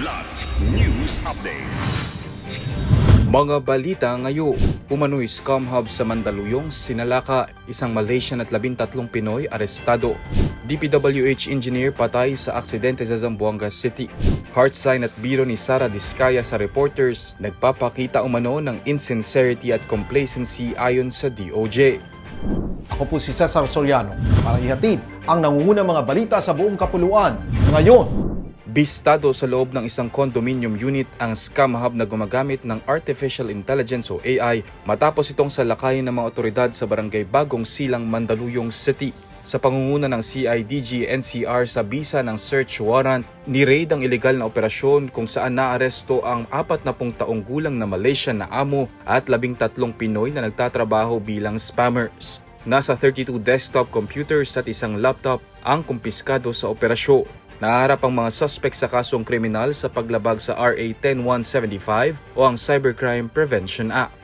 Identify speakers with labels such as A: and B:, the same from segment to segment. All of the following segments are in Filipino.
A: Kidlat News Updates.
B: Mga balita ngayon, umano'y scam hub sa Mandaluyong, Sinalaka, isang Malaysian at labintatlong Pinoy arestado. DPWH engineer patay sa aksidente sa Zamboanga City. Heartsign at biro ni Sara Diskaya sa reporters, nagpapakita umano ng insincerity at complacency ayon sa DOJ.
C: Ako po si Cesar Soriano para ihatid ang nangungunang mga balita sa buong kapuluan. Ngayon,
B: Bistado sa loob ng isang condominium unit ang scam hub na gumagamit ng Artificial Intelligence o AI matapos itong salakayin ng mga otoridad sa barangay Bagong Silang, Mandaluyong City. Sa pangunguna ng CIDG NCR sa bisa ng search warrant, ni-raid ang ilegal na operasyon kung saan naaresto ang 40 taong gulang na Malaysian na amo at 13 Pinoy na nagtatrabaho bilang spammers. Nasa 32 desktop computers at isang laptop ang kumpiskado sa operasyon. Naharap ang mga suspect sa kasong kriminal sa paglabag sa RA 10175 o ang Cybercrime Prevention Act.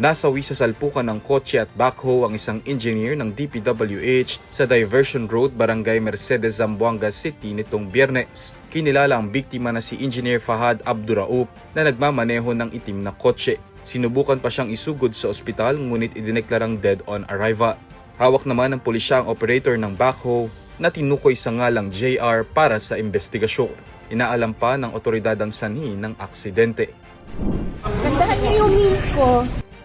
B: Nasawi sa salpukan ng kotse at backhoe ang isang engineer ng DPWH sa Diversion Road, Barangay Mercedes, Zamboanga City nitong biyernes. Kinilala ang biktima na si Engineer Fahad Abduraup na nagmamaneho ng itim na kotse. Sinubukan pa siyang isugod sa ospital ngunit idineklarang dead on arrival. Hawak naman ng pulisya ang operator ng backhoe na tinukoy sa ngalang JR para sa investigasyon. Inaalam pa ng otoridad ang sanhi ng aksidente.
D: Gandahan niyo yung memes ko.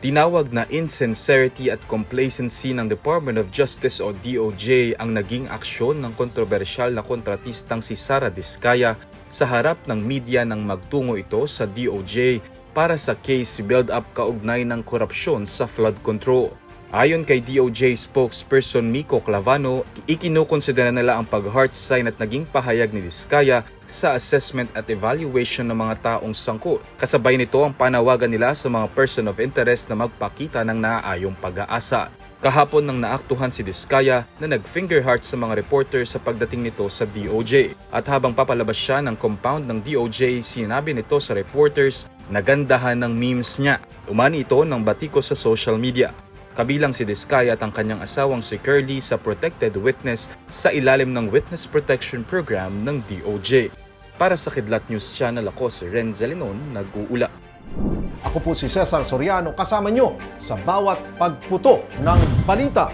B: Tinawag na insincerity at complacency ng Department of Justice o DOJ ang naging aksyon ng kontrobersyal na kontratistang si Sara Diskaya sa harap ng media nang magtungo ito sa DOJ para sa case build-up kaugnay ng korupsyon sa flood control. Ayon kay DOJ spokesperson Miko Clavano, ikinukonsidera nila ang pag-heart sign at naging pahayag ni Diskaya sa assessment at evaluation ng mga taong sangkot. Kasabay nito ang panawagan nila sa mga person of interest na magpakita ng naaayong pag-aasa. Kahapon nang naaktuhan si Diskaya na nag-finger heart sa mga reporter sa pagdating nito sa DOJ. At habang papalabas siya ng compound ng DOJ, sinabi nito sa reporters na gandahan ng memes niya. Umani ito ng batiko sa social media. Kabilang si Diskaya at ang kanyang asawang si Curly sa protected witness sa ilalim ng Witness Protection Program ng DOJ. Para sa Kidlat News Channel ako si Renzel Linon, nag-uula.
C: ako po si Cesar Soriano kasama nyo sa bawat pagputo ng balita.